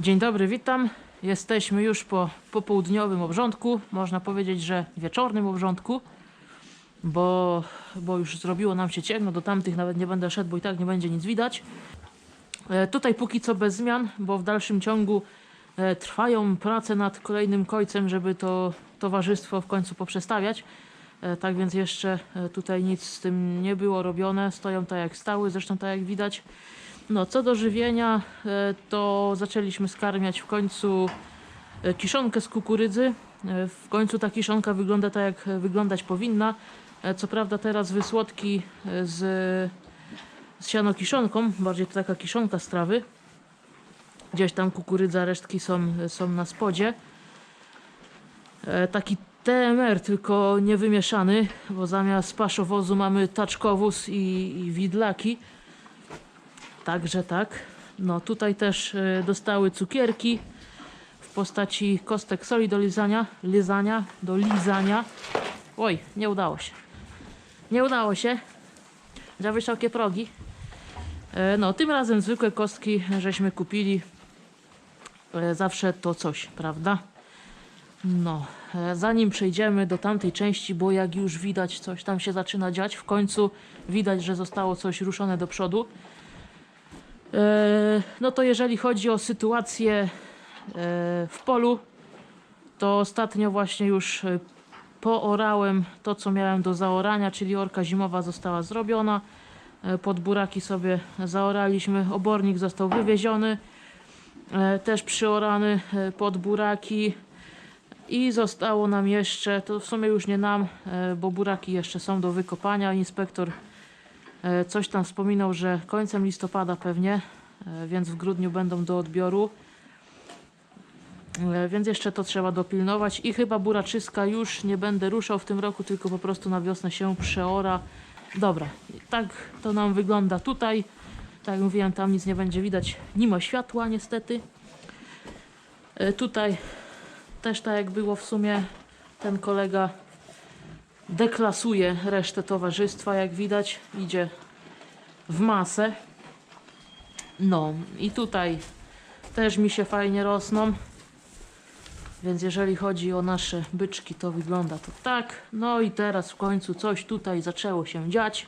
Dzień dobry, witam. Jesteśmy już po popołudniowym obrządku, można powiedzieć, że wieczornym obrządku, bo, bo już zrobiło nam się ciemno, do tamtych nawet nie będę szedł, bo i tak nie będzie nic widać. E, tutaj póki co bez zmian, bo w dalszym ciągu e, trwają prace nad kolejnym końcem, żeby to towarzystwo w końcu poprzestawiać. E, tak więc jeszcze e, tutaj nic z tym nie było robione, stoją tak jak stały, zresztą tak jak widać. No, co do żywienia, e, to zaczęliśmy skarmiać w końcu e, kiszonkę z kukurydzy. E, W końcu ta kiszonka wygląda tak, jak wyglądać powinna. Co prawda teraz wysłodki z, z sianokiszonką, bardziej to taka kiszonka z trawy. Gdzieś tam kukurydza, resztki są, są na spodzie. Taki TMR, tylko nie wymieszany, bo zamiast paszowozu mamy taczkowóz i, i widlaki. Także tak. No tutaj też e, dostały cukierki w postaci kostek soli do lizania, lizania, do lizania. Oj, nie udało się. Nie udało się. Za wysokie progi. E, No, tym razem zwykłe kostki żeśmy kupili. E, Zawsze to coś, prawda? No, zanim przejdziemy do tamtej części, bo jak już widać, coś tam się zaczyna dziać, w końcu widać, że zostało coś ruszone do przodu. E, No to jeżeli chodzi o sytuację e, w polu, to ostatnio właśnie już e, poorałem to, co miałem do zaorania, czyli orka zimowa została zrobiona. Pod buraki sobie zaoraliśmy, obornik został wywieziony, też przyorany pod buraki. I zostało nam jeszcze, to w sumie już nie nam, bo buraki jeszcze są do wykopania. Inspektor Coś tam wspominał, że końcem listopada pewnie, e, więc w grudniu będą do odbioru. E, Więc jeszcze to trzeba dopilnować i chyba buraczyska już nie będę ruszał w tym roku, tylko po prostu na wiosnę się przeora. Dobra, tak to nam wygląda tutaj. Tak jak mówiłem, tam nic nie będzie widać, nie ma światła niestety. E, Tutaj też tak jak było w sumie, ten kolega deklasuje resztę towarzystwa, jak widać, idzie w masę. No i tutaj też mi się fajnie rosną. Więc jeżeli chodzi o nasze byczki, to wygląda to tak. No i teraz w końcu coś tutaj zaczęło się dziać.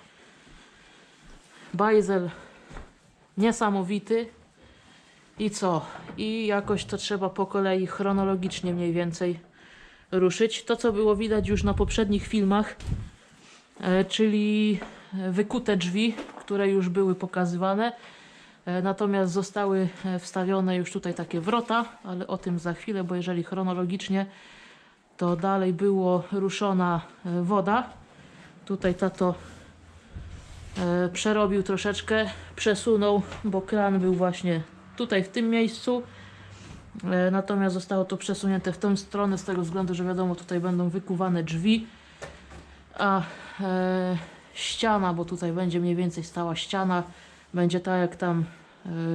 Bajzel niesamowity. I co? I jakoś to trzeba po kolei chronologicznie mniej więcej ruszyć. To, co było widać już na poprzednich filmach, e, czyli wykute drzwi, które już były pokazywane. E, Natomiast zostały e, wstawione już tutaj takie wrota, ale o tym za chwilę, bo jeżeli chronologicznie, to dalej było ruszona woda. Tutaj tato przerobił troszeczkę, przesunął, bo kran był właśnie tutaj w tym miejscu. E, Natomiast zostało to przesunięte w tę stronę z tego względu, że wiadomo tutaj będą wykuwane drzwi, a e, ściana, bo tutaj będzie mniej więcej stała ściana, będzie tak jak tam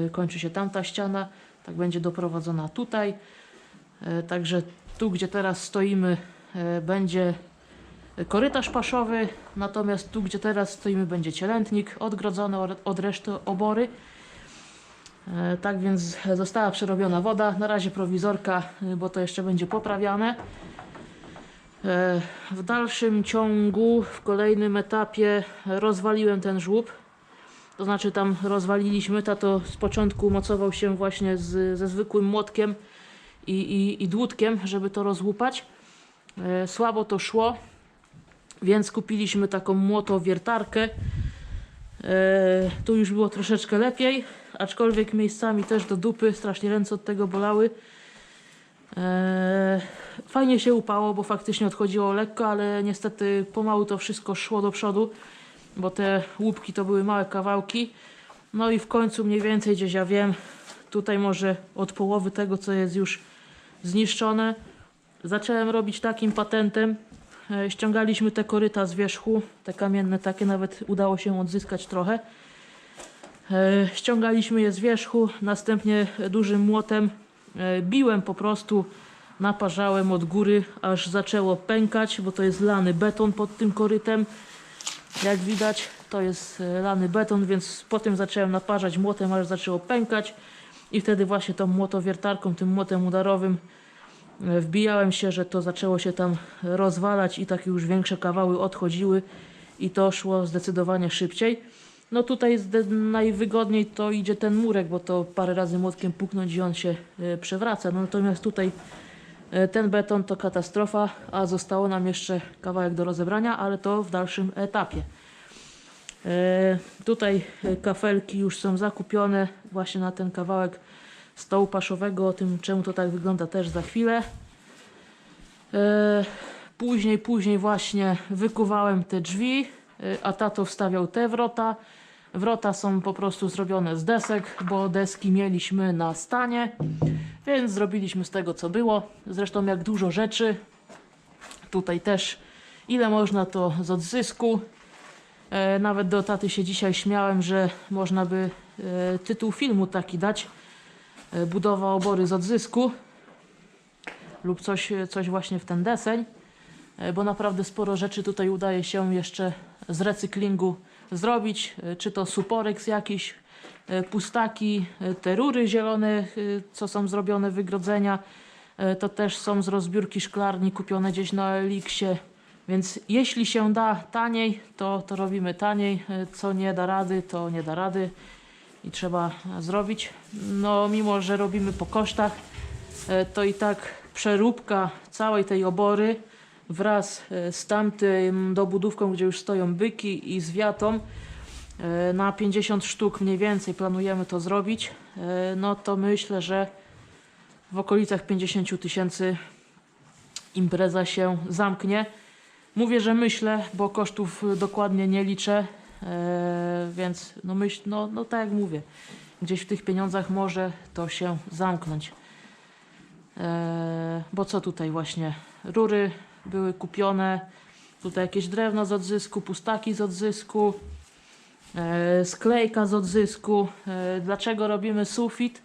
e, kończy się tamta ściana, tak będzie doprowadzona tutaj. E, także tu, gdzie teraz stoimy, e, będzie korytarz paszowy, natomiast tu, gdzie teraz stoimy, będzie cielętnik odgrodzony od- od reszty obory. E, Tak więc została przerobiona woda. Na razie prowizorka, y, bo to jeszcze będzie poprawiane. E, W dalszym ciągu, w kolejnym etapie rozwaliłem ten żłób. To znaczy tam rozwaliliśmy, tato z początku mocował się właśnie z, ze zwykłym młotkiem i, i, i dłutkiem, żeby to rozłupać. E, Słabo to szło, więc kupiliśmy taką młotowiertarkę. E, tu już było troszeczkę lepiej, aczkolwiek miejscami też do dupy, strasznie ręce od tego bolały. E, fajnie się upało, bo faktycznie odchodziło lekko, ale niestety pomału to wszystko szło do przodu, bo te łupki to były małe kawałki. No i w końcu mniej więcej gdzieś ja wiem, tutaj może od połowy tego, co jest już zniszczone, zacząłem robić takim patentem. E, Ściągaliśmy te koryta z wierzchu, te kamienne takie, nawet udało się odzyskać trochę. E, Ściągaliśmy je z wierzchu, następnie dużym młotem e, biłem po prostu, naparzałem od góry, aż zaczęło pękać, bo to jest lany beton pod tym korytem. Jak widać, to jest lany beton, więc potem zacząłem naparzać młotem, aż zaczęło pękać. i wtedy właśnie tą młotowiertarką, tym młotem udarowym wbijałem się, że to zaczęło się tam rozwalać i takie już większe kawały odchodziły i to szło zdecydowanie szybciej. No tutaj najwygodniej to idzie ten murek, bo to parę razy młotkiem puknąć i on się e, przewraca. No, natomiast tutaj e, ten beton to katastrofa, a zostało nam jeszcze kawałek do rozebrania, ale to w dalszym etapie. E, Tutaj kafelki już są zakupione właśnie na ten kawałek stołu paszowego. O tym czemu to tak wygląda też za chwilę. E, Później, później właśnie wykuwałem te drzwi, e, a tato wstawiał te wrota. Wrota są po prostu zrobione z desek, bo deski mieliśmy na stanie, więc zrobiliśmy z tego co było. Zresztą jak dużo rzeczy. Tutaj też ile można to z odzysku. E, nawet do taty się dzisiaj śmiałem, że można by tytuł filmu taki dać. E, budowa obory z odzysku lub coś, coś właśnie w ten deseń, e, bo naprawdę sporo rzeczy tutaj udaje się jeszcze z recyklingu zrobić, e, czy to suporeks jakiś, pustaki, te rury zielone, co są zrobione, wygrodzenia, to też są z rozbiórki szklarni kupione gdzieś na Eliksie, więc jeśli się da taniej, to, to robimy taniej, co nie da rady, to nie da rady i trzeba zrobić. No mimo, że robimy po kosztach, e, to i tak przeróbka całej tej obory wraz e, z tamtym dobudówką, gdzie już stoją byki i z wiatą e, na 50 sztuk mniej więcej planujemy to zrobić, no to myślę, że w okolicach 50 000 tysięcy impreza się zamknie. Mówię, że myślę, bo kosztów dokładnie nie liczę, więc no myśl, no, no tak jak mówię, gdzieś w tych pieniądzach może to się zamknąć. E, bo co tutaj właśnie? Rury były kupione, tutaj jakieś drewno z odzysku, pustaki z odzysku, e, sklejka z odzysku. E, dlaczego robimy sufit?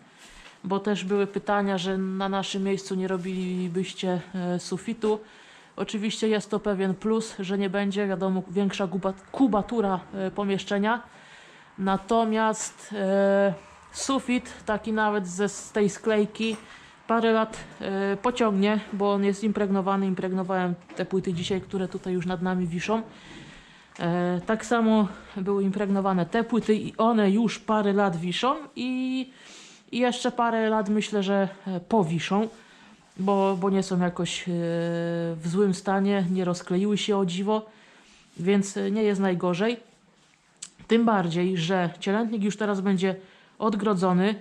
Bo też były pytania, że na naszym miejscu nie robilibyście e, sufitu. Oczywiście jest to pewien plus, że nie będzie, wiadomo, większa kuba- kubatura e, pomieszczenia. Natomiast e, sufit, taki nawet ze, z tej sklejki, parę lat e, pociągnie, bo on jest impregnowany. Impregnowałem te płyty dzisiaj, które tutaj już nad nami wiszą. E, tak samo były impregnowane te płyty i one już parę lat wiszą i, i jeszcze parę lat myślę, że e, powiszą, bo, bo nie są jakoś e, w złym stanie, nie rozkleiły się o dziwo, więc e, nie jest najgorzej. Tym bardziej, że cielętnik już teraz będzie odgrodzony.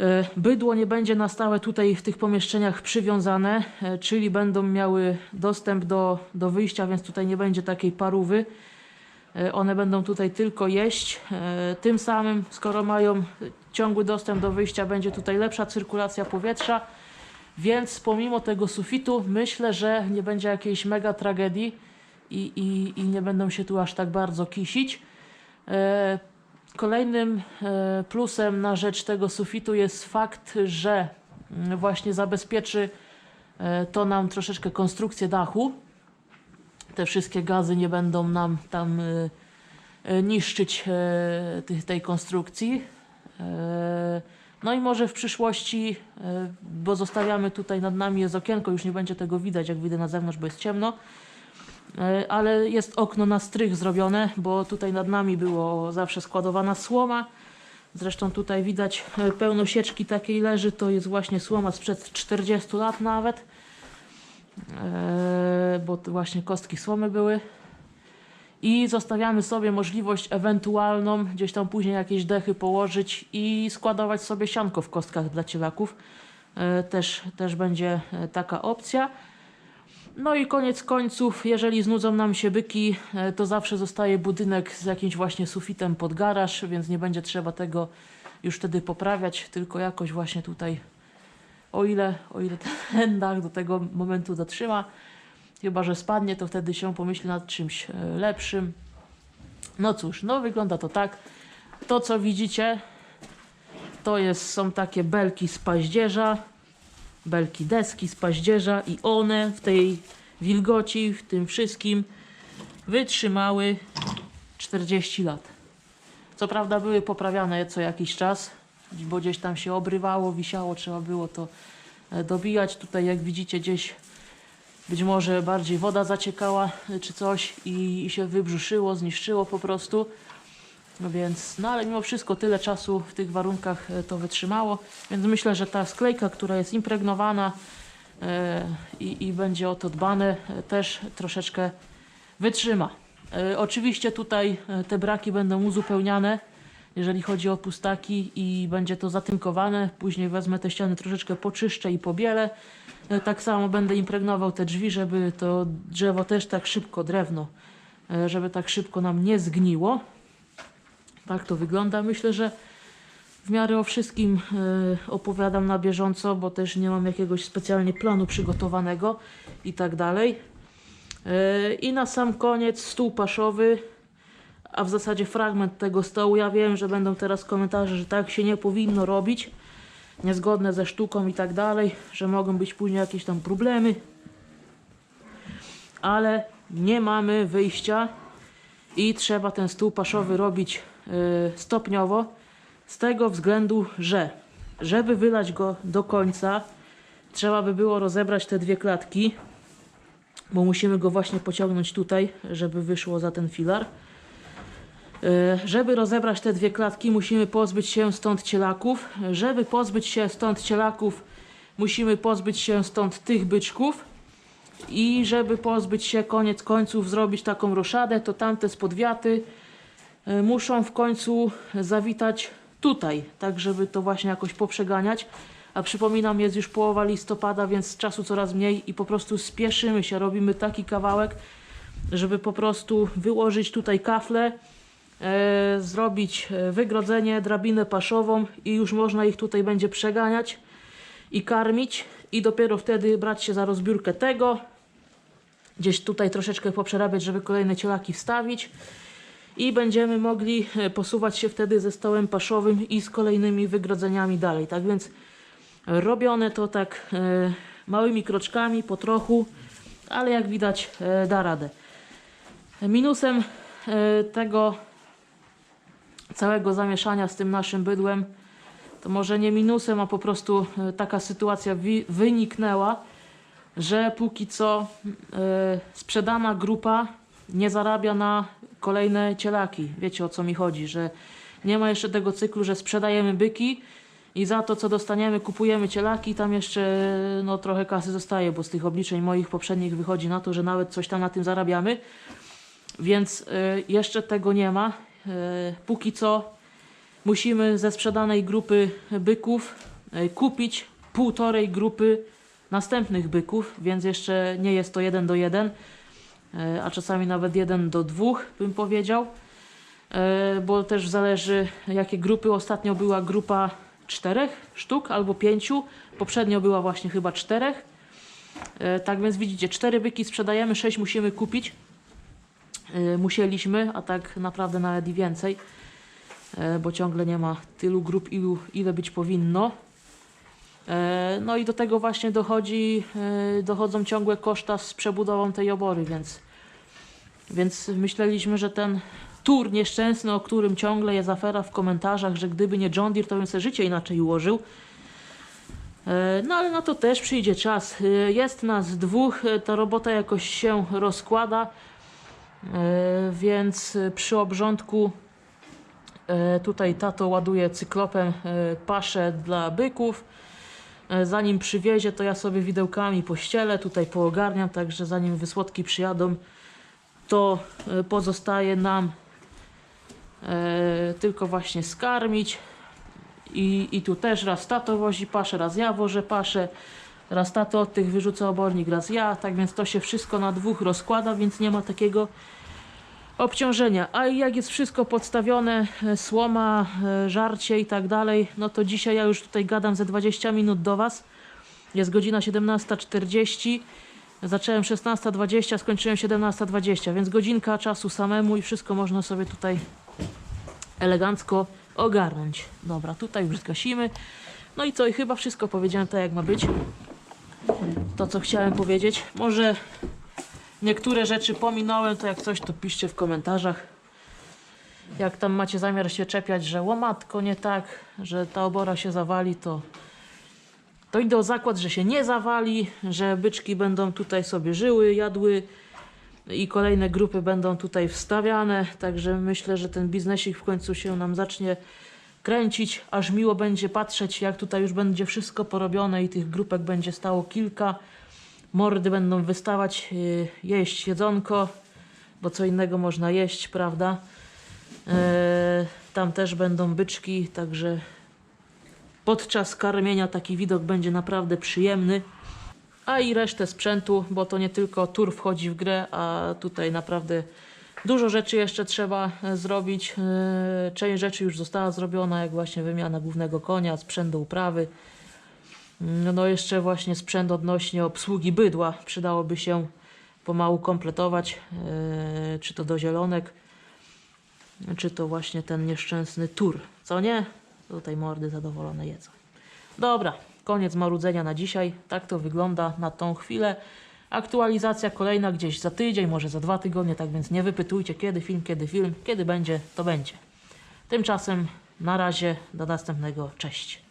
E, Bydło nie będzie na stałe tutaj w tych pomieszczeniach przywiązane, czyli będą miały dostęp do, do wyjścia, więc tutaj nie będzie takiej parówy. One będą tutaj tylko jeść. Tym samym, skoro mają ciągły dostęp do wyjścia, będzie tutaj lepsza cyrkulacja powietrza. Więc pomimo tego sufitu, myślę, że nie będzie jakiejś mega tragedii i, i, i nie będą się tu aż tak bardzo kisić. E, Kolejnym e, plusem na rzecz tego sufitu jest fakt, że mm, właśnie zabezpieczy e, to nam troszeczkę konstrukcję dachu. Te wszystkie gazy nie będą nam tam niszczyć tej konstrukcji. No i może w przyszłości, e, bo zostawiamy tutaj nad nami jest okienko, już nie będzie tego widać, jak wyjdę na zewnątrz, bo jest ciemno. E, ale jest okno na strych zrobione, bo tutaj nad nami było zawsze składowana słoma. Zresztą tutaj widać e, pełno sieczki takiej leży, to jest właśnie słoma sprzed 40 lat nawet, bo właśnie kostki słomy były. I zostawiamy sobie możliwość ewentualną gdzieś tam później jakieś dechy położyć i składować sobie sianko w kostkach dla cielaków. E, Też, też będzie e, taka opcja. No i koniec końców, jeżeli znudzą nam się byki, e, to zawsze zostaje budynek z jakimś właśnie sufitem pod garaż, więc nie będzie trzeba tego już wtedy poprawiać, tylko jakoś właśnie tutaj, o ile, o ile ten dach do tego momentu dotrzyma, chyba że spadnie, to wtedy się pomyśli nad czymś e, lepszym. No cóż, no wygląda to tak. To co widzicie, to jest, są takie belki z paździerza, belki deski z paździerza i one w tej wilgoci, w tym wszystkim wytrzymały 40 lat. Co prawda były poprawiane co jakiś czas, bo gdzieś tam się obrywało, wisiało, trzeba było to e, dobijać. Tutaj jak widzicie gdzieś być może bardziej woda zaciekała e, czy coś i, i się wybrzuszyło, zniszczyło po prostu. No więc, no ale mimo wszystko tyle czasu w tych warunkach e, to wytrzymało, więc myślę, że ta sklejka, która jest impregnowana e, i, i będzie o to dbane, też troszeczkę wytrzyma. Oczywiście tutaj te braki będą uzupełniane, jeżeli chodzi o pustaki i będzie to zatynkowane. Później wezmę te ściany troszeczkę poczyszczę i pobielę. E, tak samo będę impregnował te drzwi, żeby to drzewo też tak szybko, drewno, e, żeby tak szybko nam nie zgniło. Tak to wygląda. Myślę, że w miarę o wszystkim e, opowiadam na bieżąco, bo też nie mam jakiegoś specjalnie planu przygotowanego i tak dalej. I na sam koniec stół paszowy, a w zasadzie fragment tego stołu. Ja wiem, że będą teraz komentarze, że tak się nie powinno robić, niezgodne ze sztuką i tak dalej, że mogą być później jakieś tam problemy, ale nie mamy wyjścia i trzeba ten stół paszowy robić y, stopniowo z tego względu, że żeby wylać go do końca trzeba by było rozebrać te dwie klatki bo musimy go właśnie pociągnąć tutaj, żeby wyszło za ten filar. Y, Żeby rozebrać te dwie klatki, musimy pozbyć się stąd cielaków. Żeby pozbyć się stąd cielaków, musimy pozbyć się stąd tych byczków. I żeby pozbyć się koniec końców, zrobić taką roszadę, to tamte spodwiaty y, muszą w końcu zawitać tutaj, tak żeby to właśnie jakoś poprzeganiać. A przypominam, jest już połowa listopada, więc czasu coraz mniej i po prostu spieszymy się, robimy taki kawałek, żeby po prostu wyłożyć tutaj kafle, e, zrobić e, wygrodzenie, drabinę paszową i już można ich tutaj będzie przeganiać i karmić i dopiero wtedy brać się za rozbiórkę tego, gdzieś tutaj troszeczkę poprzerabiać, żeby kolejne cielaki wstawić i będziemy mogli e, posuwać się wtedy ze stołem paszowym i z kolejnymi wygrodzeniami dalej. Tak więc robione to tak e, małymi kroczkami, po trochu, ale jak widać e, da radę. Minusem e, tego całego zamieszania z tym naszym bydłem, to może nie minusem, a po prostu e, taka sytuacja wyniknęła, że póki co e, sprzedana grupa nie zarabia na kolejne cielaki. Wiecie o co mi chodzi, że nie ma jeszcze tego cyklu, że sprzedajemy byki i za to co dostaniemy kupujemy cielaki, tam jeszcze no, trochę kasy zostaje, bo z tych obliczeń moich poprzednich wychodzi na to, że nawet coś tam na tym zarabiamy. Więc y, jeszcze tego nie ma. Y, póki co musimy ze sprzedanej grupy byków y, kupić półtorej grupy następnych byków, więc jeszcze nie jest to jeden do jeden, y, a czasami nawet jeden do dwóch bym powiedział. Bo też zależy jakie grupy. Ostatnio była grupa czterech sztuk albo pięciu. Poprzednio była właśnie chyba czterech. Tak więc widzicie, cztery byki sprzedajemy, sześć musimy kupić. Y, musieliśmy, a tak naprawdę nawet i więcej, y, bo ciągle nie ma tylu grup, ilu, ile być powinno. Y, No i do tego właśnie dochodzi, dochodzą ciągłe koszta z przebudową tej obory, więc, więc myśleliśmy, że ten tur nieszczęsny, o którym ciągle jest afera w komentarzach, że gdyby nie John Deere, to bym sobie życie inaczej ułożył. E, No ale na to też przyjdzie czas. E, Jest nas dwóch, e, ta robota jakoś się rozkłada, e, więc e, przy obrządku e, tutaj tato ładuje cyklopem e, paszę dla byków. E, Zanim przywiezie, to ja sobie widełkami pościelę, tutaj poogarniam, także zanim wysłodki przyjadą, to e, pozostaje nam e, tylko właśnie skarmić. I, I tu też raz tato wozi paszę, raz ja wożę paszę, raz tato od tych wyrzuca obornik, raz ja. Tak więc to się wszystko na dwóch rozkłada, więc nie ma takiego obciążenia. A jak jest wszystko podstawione, e, słoma, e, żarcie i tak dalej, no to dzisiaj ja już tutaj gadam ze 20 minut do Was. Jest godzina 17.40. Zacząłem 16.20, skończyłem 17.20, więc godzinka czasu samemu i wszystko można sobie tutaj elegancko ogarnąć. Dobra, tutaj już zgasimy. No i co, i chyba wszystko powiedziałem tak jak ma być. To co chciałem powiedzieć. Może niektóre rzeczy pominąłem, to jak coś to piszcie w komentarzach. Jak tam macie zamiar się czepiać, że łomatko nie tak, że ta obora się zawali, to to idę o zakład, że się nie zawali, że byczki będą tutaj sobie żyły, jadły i kolejne grupy będą tutaj wstawiane. Także myślę, że ten biznesik w końcu się nam zacznie kręcić, aż miło będzie patrzeć, jak tutaj już będzie wszystko porobione i tych grupek będzie stało kilka. Mordy będą wystawać, yy, jeść jedzonko, bo co innego można jeść, prawda? Yy, tam też będą byczki, także podczas karmienia taki widok będzie naprawdę przyjemny. A i resztę sprzętu, bo to nie tylko tur wchodzi w grę, a tutaj naprawdę dużo rzeczy jeszcze trzeba e, zrobić. E, Część rzeczy już została zrobiona, jak właśnie wymiana głównego konia, sprzęt do uprawy. No, no jeszcze właśnie sprzęt odnośnie obsługi bydła przydałoby się pomału kompletować, e, czy to do zielonek, czy to właśnie ten nieszczęsny tur. Co nie? Tutaj mordy zadowolone jedzą. Dobra, koniec marudzenia na dzisiaj. Tak to wygląda na tą chwilę. Aktualizacja kolejna gdzieś za tydzień, może za dwa tygodnie, tak więc nie wypytujcie kiedy film, kiedy film, kiedy będzie, to będzie. Tymczasem na razie, do następnego, cześć.